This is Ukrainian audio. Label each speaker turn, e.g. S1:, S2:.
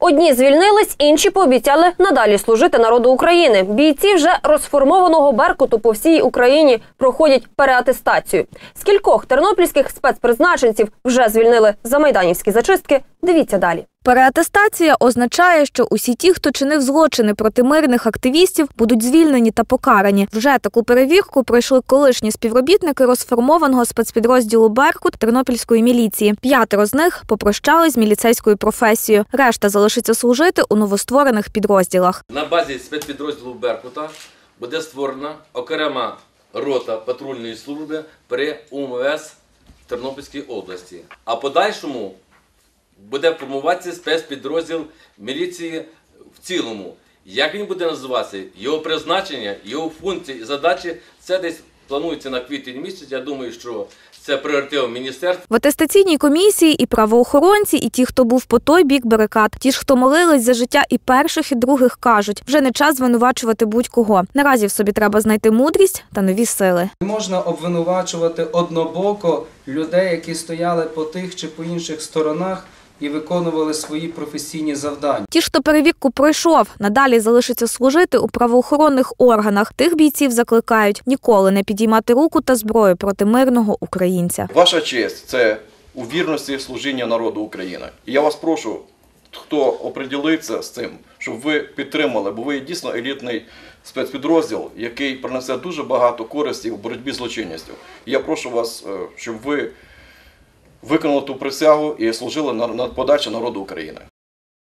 S1: Одні звільнились, інші пообіцяли надалі служити народу України. Бійці вже розформованого Беркуту по всій Україні проходять переатестацію. Скількох тернопільських спецпризначенців вже звільнили за майданівські зачистки? Дивіться далі.
S2: Переатестація означає, що усі ті, хто чинив злочини проти мирних активістів, будуть звільнені та покарані. Вже таку перевірку пройшли колишні співробітники розформованого спецпідрозділу Беркут Тернопільської міліції. П'ятеро з них попрощались з міліцейською професією. Решта залишиться служити у новостворених підрозділах.
S3: На базі спецпідрозділу Беркута буде створена окрема рота патрульної служби при УМВС Тернопільській області. А подальшому буде формуватися спецпідрозділ міліції в цілому. Як він буде називатися? Його призначення, його функції і задачі це десь планується на квітень місяць. Я думаю, що це пріоритет міністерства.
S2: В атестаційній комісії і правоохоронці, і ті, хто був по той бік барикад, ті ж, хто молились за життя і перших, і других, кажуть, вже не час звинувачувати будь-кого. Наразі в собі треба знайти мудрість та нові сили.
S4: Не можна обвинувачувати однобоко людей, які стояли по тих чи по інших сторонах і виконували свої професійні завдання.
S2: Ті, хто перевірку пройшов, надалі залишиться служити у правоохоронних органах. Тих бійців закликають ніколи не підіймати руку та зброю проти мирного українця.
S5: Ваша честь це у вірності служіння народу України. І я вас прошу, хто оприділиться з цим, щоб ви підтримали, бо ви дійсно елітний спецпідрозділ, який принесе дуже багато користі в боротьбі з злочинністю. І я прошу вас, е, щоб ви виконали ту присягу і служили на, на подачу народу України.